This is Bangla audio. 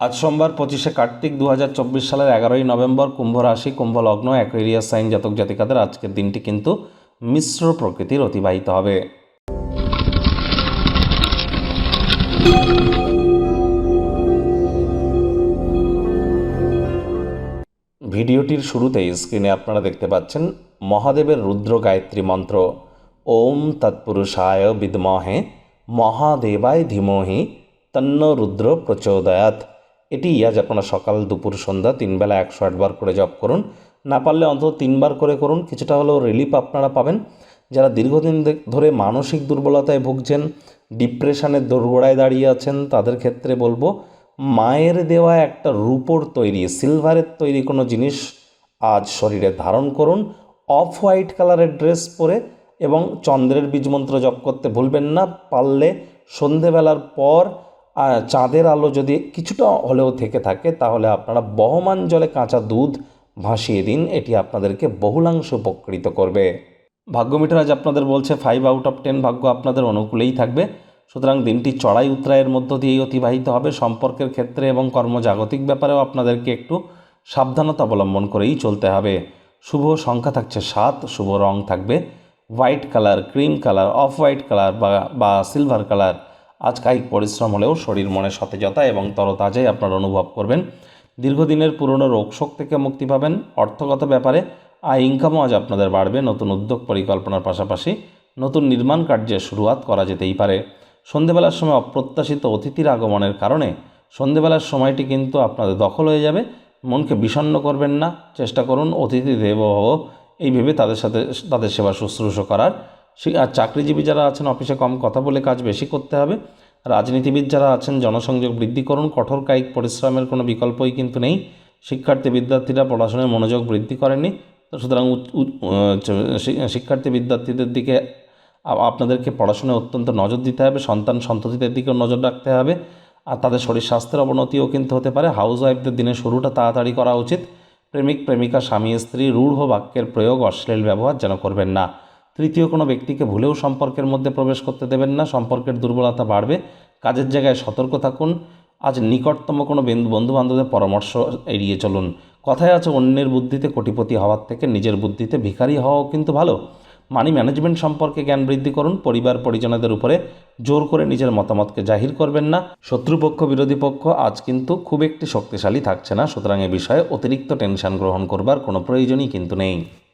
আজ সোমবার পঁচিশে কার্তিক দু হাজার চব্বিশ সালের এগারোই নভেম্বর কুম্ভ রাশি, কুম্ভ লগ্ন অ্যাকুয়ারিয়াস সাইন জাতক জাতিকাদের আজকের দিনটি কিন্তু মিশ্র প্রকৃতির অতিবাহিত হবে। ভিডিওটির শুরুতেই স্ক্রিনে আপনারা দেখতে পাচ্ছেন মহাদেবের রুদ্র গায়ত্রী মন্ত্র। ওম তৎপুরুষায় বিদমহে মহাদেবায় ধীমহি তন্ন রুদ্র প্রচোদয়াত এটি আজ আপনারা সকাল দুপুর সন্ধ্যা তিনবেলা একশো আটবার করে জপ করুন। না পারলে অন্তত তিনবার করে করুন। কিছুটা হলেও রিলিফ আপনারা পাবেন। যারা দীর্ঘদিন ধরে মানসিক দুর্বলতায় ভুগছেন ডিপ্রেশনের দোরগোড়ায় দাঁড়িয়ে আছেন, তাদের ক্ষেত্রে বলব, মায়ের দেওয়া একটা রূপোর তৈরি সিলভারের তৈরি কোনো জিনিস আজ শরীরে ধারণ করুন। অফ হোয়াইট কালারের ড্রেস পরে এবং চন্দ্রের বীজ মন্ত্র জপ করতে ভুলবেন না। পারলে সন্ধেবেলার পর চাঁদের আলো যদি কিছুটা হলেও থেকে থাকে, তাহলে আপনারা বহমান জলে কাঁচা দুধ ভাসিয়ে দিন, এটি আপনাদেরকে বহুলাংশ উপকৃত করবে। ভাগ্যমিটার আজ আপনাদের বলছে ফাইভ আউট অফ টেন ভাগ্য আপনাদের অনুকূলেই থাকবে। সুতরাং দিনটি চড়াই উত্তরায়ের মধ্য দিয়েই অতিবাহিত হবে। সম্পর্কের ক্ষেত্রে এবং কর্মজাগতিক ব্যাপারেও আপনাদেরকে একটু সাবধানতা অবলম্বন করেই চলতে হবে। শুভ সংখ্যা থাকছে সাত, শুভ রং থাকবে। White colour, cream colour, off white colour বা বা সিলভার কালার। আজ কায়িক পরিশ্রম হলেও শরীর, মনে সতেজতা এবং তরতাজাই আপনারা অনুভব করবেন। দীর্ঘদিনের পুরনো রোগশোক থেকে মুক্তি পাবেন। অর্থগত ব্যাপারে আয় ইনকামও আজ আপনাদের বাড়বে। নতুন উদ্যোগ পরিকল্পনার পাশাপাশি নতুন নির্মাণ কার্যের শুরুয়াত করা যেতেই পারে। সন্ধেবেলার সময় অপ্রত্যাশিত অতিথির আগমনের কারণে সন্ধেবেলার সময়টি কিন্তু আপনাদের দখল হয়ে যাবে। মনকে বিষণ্ণ করবেন না। চেষ্টা করুন অতিথি দেব এই ভেবে তাদের সাথে, তাদের সেবা শুশ্রূষা করার। আর চাকরিজীবী যারা আছেন অফিসে কম কথা বলে কাজ বেশি করতে হবে। রাজনীতিবিদ যারা আছেন, জনসংযোগ বৃদ্ধি করুন। কঠোর কায়িক পরিশ্রমের কোনো বিকল্পই কিন্তু নেই। শিক্ষার্থী বিদ্যার্থীরা পড়াশোনায় মনোযোগ বৃদ্ধি করেনি তো সুতরাং শিক্ষার্থী বিদ্যার্থীদের দিকে আপনাদেরকে পড়াশোনায় অত্যন্ত নজর দিতে হবে। সন্তান সন্ততিদের দিকেও নজর রাখতে হবে। আর তাদের শরীর স্বাস্থ্যের অবনতিও কিন্তু হতে পারে। হাউস ওয়াইফদের দিনের শুরুটা তাড়াতাড়ি করা উচিত। প্রেমিক, প্রেমিকা, স্বামী, স্ত্রী, রূঢ় বাক্যের প্রয়োগ, অশ্লীল ব্যবহার যেন করবেন না। তৃতীয় কোনো ব্যক্তিকে ভুলেও সম্পর্কের মধ্যে প্রবেশ করতে দেবেন না, সম্পর্কের দুর্বলতা বাড়বে। কাজের জায়গায় সতর্ক থাকুন। আজ নিকটতম কোনো বন্ধু বান্ধবের পরামর্শ এড়িয়ে চলুন। কথায় আছে, অন্যের বুদ্ধিতে কোটিপতি হওয়ার থেকে নিজের বুদ্ধিতে ভিখারি হওয়াও কিন্তু ভালো। মানি ম্যানেজমেন্ট সম্পর্কে জ্ঞান বৃদ্ধি করুন। পরিবার পরিজনদের উপরে জোর করে নিজের মতামতকে জাহির করবেন না। শত্রুপক্ষ, বিরোধী পক্ষ আজ কিন্তু খুব একটি শক্তিশালী থাকছে না। সুতরাং এ বিষয়ে অতিরিক্ত টেনশন গ্রহণ করবার কোনো প্রয়োজনই কিন্তু নেই।